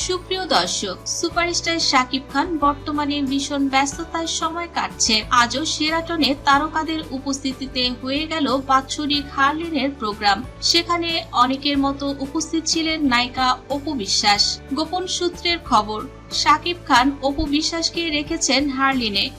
সুপ্রিয় দর্শক, সুপারস্টার শাকিব খান বর্তমানে ভীষণ ব্যস্ততার সময় কাটছে। আজও সেরাটনে তারকাদের উপস্থিতিতে হয়ে গেল বাৎসরিক হারলিনের প্রোগ্রাম। সেখানে অনেকের মতো উপস্থিত ছিলেন নায়িকা অপু বিশ্বাস। গোপন সূত্রের খবর, শাকিব খান অপু বিশ্বাসকে রেখেছেন হারলিনে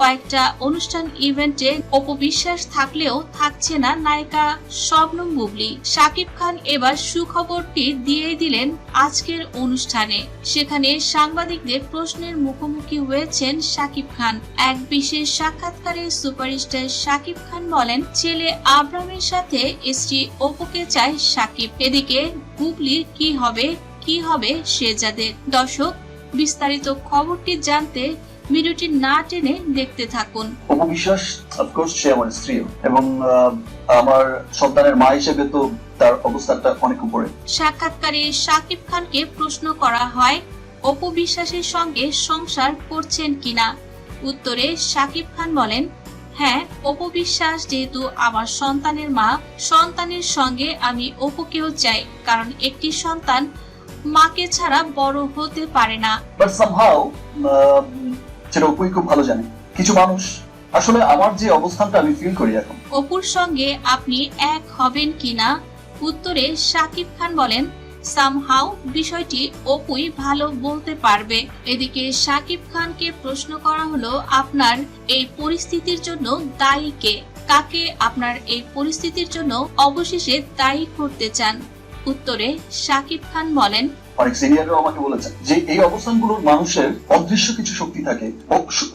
কয়েকটা অনুষ্ঠান ইভেন্টে অপু বিশ্বাস থাকলেও থাকছে না নায়িকা শবনম বুবলি শাকিব খান এবার সুখবরটি দিয়েই দিলেন আজকের অনুষ্ঠানে। সেখানে সাংবাদিকদের প্রশ্নের মুখোমুখি হয়েছেন শাকিব খান। এক বিশেষ সাক্ষাৎকারে সুপারস্টার শাকিব খান বলেন, ছেলে আব্রামের সাথে স্ত্রী অপুকে চায় শাকিব। এদিকে বুবলির কি হবে কি হবে সে যাদের। দর্শক, বিস্তারিত খবরটি জানতে ভিডিওটি না টেনে দেখতে থাকুন। অপু বিশ্বাস অফকোর্স সে আমার স্ত্রীও এবং আমার সন্তানের মা হিসেবে তো তার অবস্থাটা অনেক উপরে। সাক্ষাৎকারে শাকিব খানকে প্রশ্ন করা হয় অপু বিশ্বাসের সঙ্গে সংসার করছেন কিনা? উত্তরে শাকিব খান বলেন হ্যাঁ অপু বিশ্বাস যেহেতু আমার সন্তানের মা সন্তানের সঙ্গে আমি অপুকেও চাই কারণ একটি সন্তান মাকে ছাড়া বড় হতে পারে না। বাট সামহাও সেটা অপুই খুব ভালো জানে। কিছু মানুষ, আসলে আমার যে অবস্থানটা আমি ফিল করি এখন। অপুর সঙ্গে আপনি এক হবেন কিনা? উত্তরে শাকিব খান বলেন সামহাও বিষয়টি অপুই ভালো বলতে পারবে। এদিকে শাকিব খানকে প্রশ্ন করা হলো, আপনার এই পরিস্থিতির জন্য দায়ী কে? কাকে আপনার এই পরিস্থিতির জন্য অবশেষে দায়ী করতে চান? উত্তরে শাকিব খান বলেন অনেক সিনিয়ররাও আমাকে বলেছেন যে এই অবস্থানগুলোর মানুষের অদৃশ্য কিছু শক্তি থাকে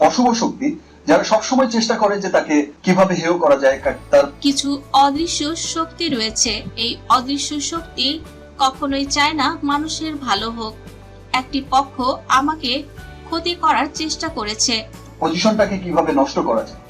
অশুভ শক্তি যারা সবসময় চেষ্টা করে যে তাকে কীভাবে হেয় করা যায় তার কিছু অদৃশ্য শক্তি রয়েছে। এই অদৃশ্য শক্তি কখনোই চায় না মানুষের ভালো হোক। একটি পক্ষ আমাকে ক্ষতি করার চেষ্টা করেছে। পজিশনটাকে কীভাবে নষ্ট করা যায়?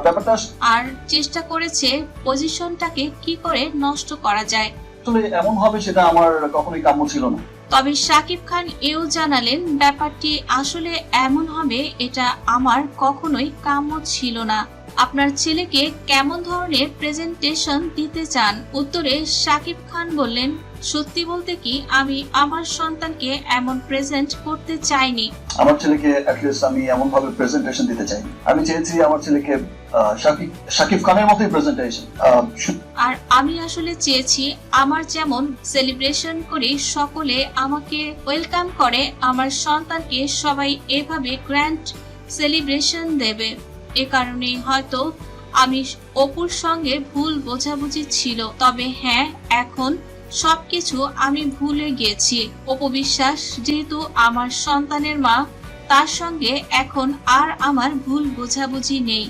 ব্যাপারটা আর চেষ্টা করেছে পজিশনটাকে কি করে নষ্ট করা যায়? আসলে এমন হবে সেটা আমার কখনোই কাম্য ছিল না। তবে শাকিব খান এও জানালেন, ব্যাপারটি আসলে এমন হবে, এটা আমার কখনোই কাম্য ছিল না। আপনার ছেলেকে কেমন ধরনের প্রেজেন্টেশন দিতে চান? উত্তরে শাকিব খান বললেন সত্যি বলতে কি আমি আমার সন্তানকে এমন প্রেজেন্ট করতে চাইনি। আমার ছেলেকে অ্যাটলিস্ট আমি এমন ভাবে প্রেজেন্টেশন দিতে চাই আমি চেয়েছি আমার ছেলেকে আহ, শাকিব শাকিব খানের মতোই প্রেজেন্টেশন আর আমি আসলে চেয়েছি আমার যেমন সেলিব্রেশন করি সকলে আমাকে ওয়েলকাম করে আমার সন্তানকে সবাই এভাবে গ্র্যান্ড সেলিব্রেশন দেবে। এ কারণে হয়তো আমি অপুর সঙ্গে ভুল বোঝাবুঝি ছিল। তবে হ্যাঁ এখন সবকিছু আমি ভুলে গিয়েছি অপবিশ্বাস যেহেতু আমার সন্তানের মা, তার সঙ্গে এখন আর আমার ভুল বোঝাবুঝি নেই।